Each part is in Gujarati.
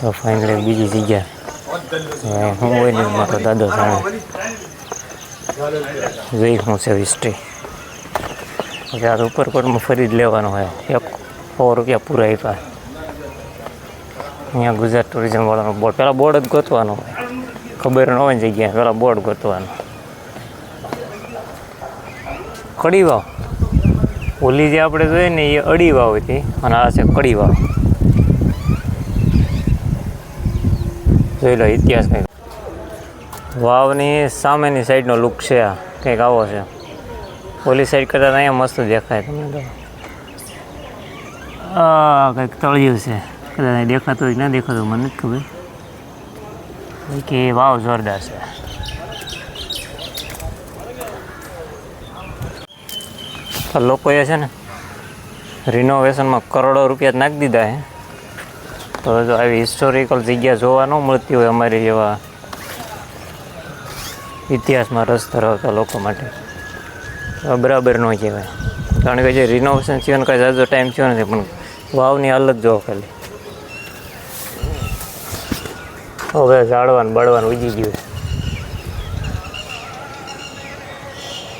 તો ફાઇનલી બીજી જગ્યા. હું હોય ને, મારો દાદો જાણે જોઈ હું છે હિસ્ટ્રી પછી આ ઉપરકોટમાં ફરી જ લેવાનું હોય. એક સો રૂપિયા પૂરા આપ્યા. અહીંયા ગુજરાત ટુરિઝમ વાળાનો બોર્ડ પહેલાં બોર્ડ જ ગોતવાનો હોય. ખબર ન હોય જગ્યાએ પહેલાં બોર્ડ ગોતવાનો. કડી વાવ ઓલી જે આપણે જોઈએ ને, એ અડી વાવ હતી. અને આ છે કડી જોઈ લો ઇતિહાસ વાવની સામેની સાઈડનો લુક છે આ. કંઈક આવો છે. ઓલી સાઈડ કરતાં અહીંયા મસ્ત દેખાય તમને તો. આ કંઈક તળિયું છે. કદાચ દેખાતું કે ના દેખાતું મને નથી ખબર. કે વાવ જોરદાર છે. લોકોએ છે ને રિનોવેશનમાં કરોડો રૂપિયા નાખી દીધા છે. તો જો આવી હિસ્ટોરિકલ જગ્યા જોવા ન મળતી હોય અમારી જેવા ઇતિહાસમાં રસ ધરાવતા લોકો માટે. બરાબર ન કહેવાય. કારણ કે જે રિનોવેશન થયું ને કાંઈ જાજો ટાઈમ થયો નથી, પણ વાવની હાલત જોવો ખાલી. હવે ઝાડવાનું બળવાનું ઉજી ગયું.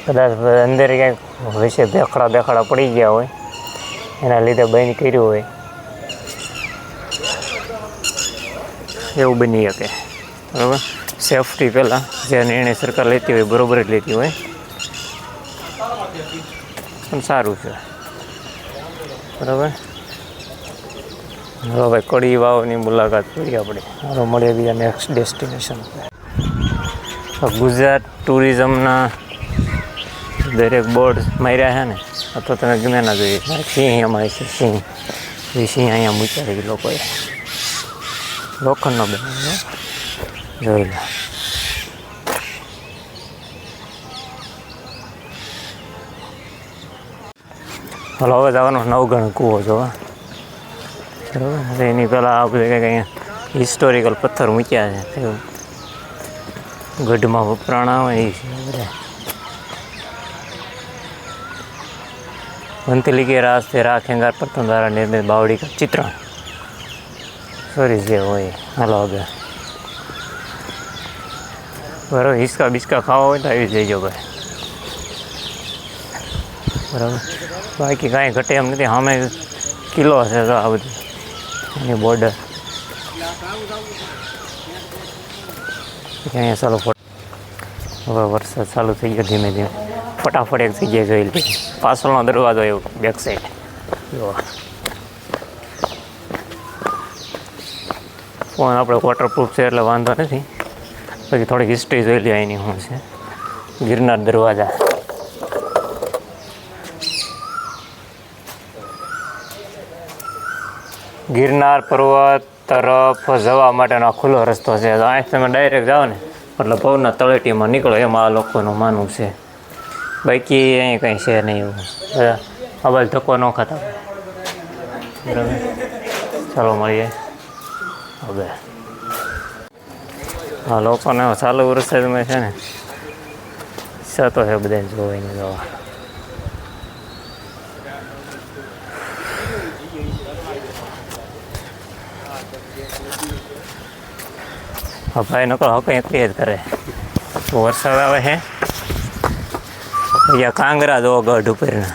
કદાચ અંદર ક્યાંક વિશે ભેખડા બેખડા પડી ગયા હોય. એના લીધે બંધ કર્યું હોય. એવું બની શકે. બરાબર? સેફટી પહેલાં, જે નિર્ણય સરકાર લેતી હોય, બરાબર જ લેતી હોય. પણ સારું છે. બરાબર? હવે ભાઈ, કડી વાવની મુલાકાત કરી આપણે. હાલો, મળીએ બીજા નેક્સ્ટ ડેસ્ટિનેશન ગુજરાત ટુરિઝમના દરેક બોર્ડ માર્યા છે ને અથવા તમે ગમે ના જોઈએ સિંહ અમારી છે, સિંહ. સિંહ અહીંયા મૂક્યા છે લોકોએ. લોખંડનો બનાવ્યો જોઈ લો હાલો હવે જવાનું નવગણ કૂવો જોવા બરાબર એટલે એની પહેલાં આ બધું કંઈક અહીંયા હિસ્ટોરિકલ પથ્થર મૂક્યા છે તે ગઢમાં વપરાણા હોય એ છે બધા વંતલી કે રાસ તે રાખ હેંગાર પતંગ દ્વારા નિર્મિત બાવડી કા ચિત્રણ સોરી જે હોય હાલો હવે બરાબર હિસકા બિસ્કા ખાવા હોય તો આવી જઈજો ભાઈ બરાબર બાકી કાંઈ ઘટે એમ નથી સામે કિલ્લો છે તો આ બધી એની બોર્ડર અહીંયા ચાલો ફોટો હવે વરસાદ ચાલુ થઈ ગયો ધીમે ધીમે ફટાફટ એક જગ્યાએ જોઈ લીધી પાછળનો દરવાજો એવો બેક સાઈડ જો ફોન આપણે વોટરપ્રૂફ છે એટલે વાંધો નથી. પછી થોડીક હિસ્ટ્રી જોઈ લે એની શું છે. ગિરનાર દરવાજા. ગિરનાર પર્વત તરફ જવા માટેનો ખુલ્લો રસ્તો છે. અહીં તમે ડાયરેક્ટ જાઓ ને એટલે ભવના તળેટીમાં નીકળો, એમાં આ લોકોનું માનવું છે. બાકી અહીં કંઈ છે નહીં એવું. બાજુ ધક્કો ન ખાતા. બરાબર? ચાલો મળીએ. હવે. આ લોકોને ચાલુ વરસાદમાં છે ને, ઈચ્છા તો છે બધાને જોઈને જોવા. હા ભાઈ નકર હક એકલી જ કરે. વરસાદ આવે છે અહીંયા કાંગરા જો ગઢ ઉપરના.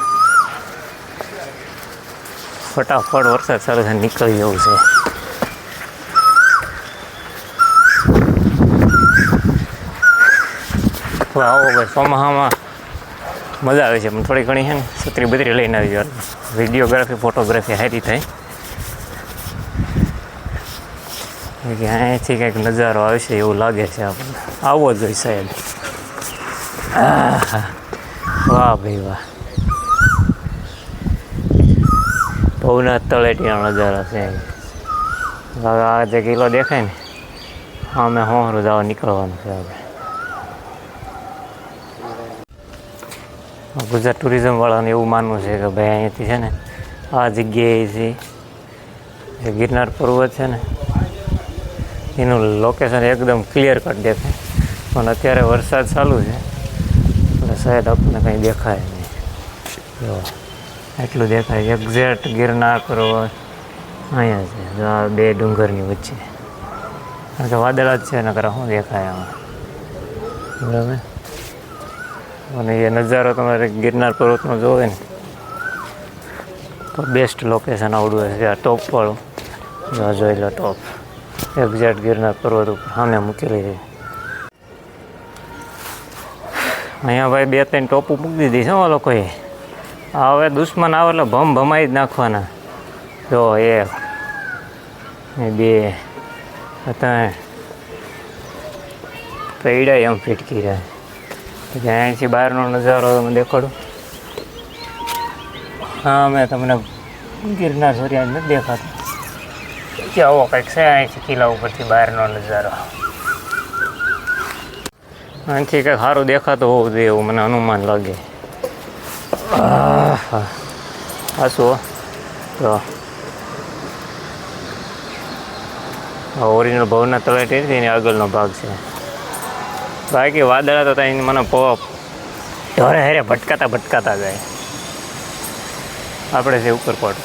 ફટાફટ વરસાદ ચાલુ છે નીકળી જવું છે. હવે આવો ભાઈ, ચોમાસામાં મજા આવે છે. પણ થોડી ઘણી છે ને, છત્રી બત્રી લઈને આવી જવાનું. વિડીયોગ્રાફી, ફોટોગ્રાફી સારી થાય. અહીંયાથી કંઈક નજારો આવશે એવું લાગે છે આપણને. આવવો જ હોય સાહેબ. વાહ ભાઈ વાહ. ભવનાથ તળેટીનો નજારો છે. આ જે કિલ્લો દેખાય ને, અમે હોંરું જવા નીકળવાનું છે હવે. ગુજરાત ટુરિઝમવાળાને એવું માનવું છે કે ભાઈ અહીંયાથી છે ને આ જગ્યાએથી જે ગિરનાર પર્વત છે ને, એનું લોકેશન એકદમ ક્લિયર કટ દેખાય. પણ અત્યારે વરસાદ ચાલુ છે, એટલે શાયદ આપણને કંઈ દેખાય નહીં. જો, એટલું દેખાય. એક્ઝેક્ટ ગિરનાર પર્વત અહીંયા છે આ બે ડુંગરની વચ્ચે. કારણ કે વાદળા જ છે, નકર શું દેખાય આમાં. બરાબર? અને એ નજારો તમારે ગિરનાર પર્વતનો જોવે ને, તો બેસ્ટ લોકેશન આવડું છે. આ ટોપ વાળું. જો જોઈ લો ટોપ એક્ઝેક્ટ ગિરનાર પર્વત ઉપર સામે મૂકેલી છે. અહીંયા ભાઈ બે ત્રણ ટોપું મૂકી દીધી છે લોકોએ. હવે દુશ્મન આવે એટલે ભમ ભમાઈ જ નાખવાના. જો એક બે. ત્રણ. પૈડા એમ ફિટકી રહે પછી અહીંથી બહારનો નજારો તમે દેખાડું. હા મેં તમને ગિરનાર સૂર્યા નથી દેખાતો. કે આવો કંઈક છે અહીંથી કિલ્લા ઉપરથી બહારનો નજારો. અહીંથી કંઈક સારું દેખાતું હોવું જોઈએ એવું મને અનુમાન લાગે. આહ, આ શું તો ઓરિજિનલ ભવના તળેટી એની આગળનો ભાગ છે. બાકી વાદળા તો ત્યાં મને પોપ ઢોરે હેરે ભટકાતા ભટકાતા જાય. આપણે જે ઉપર પડ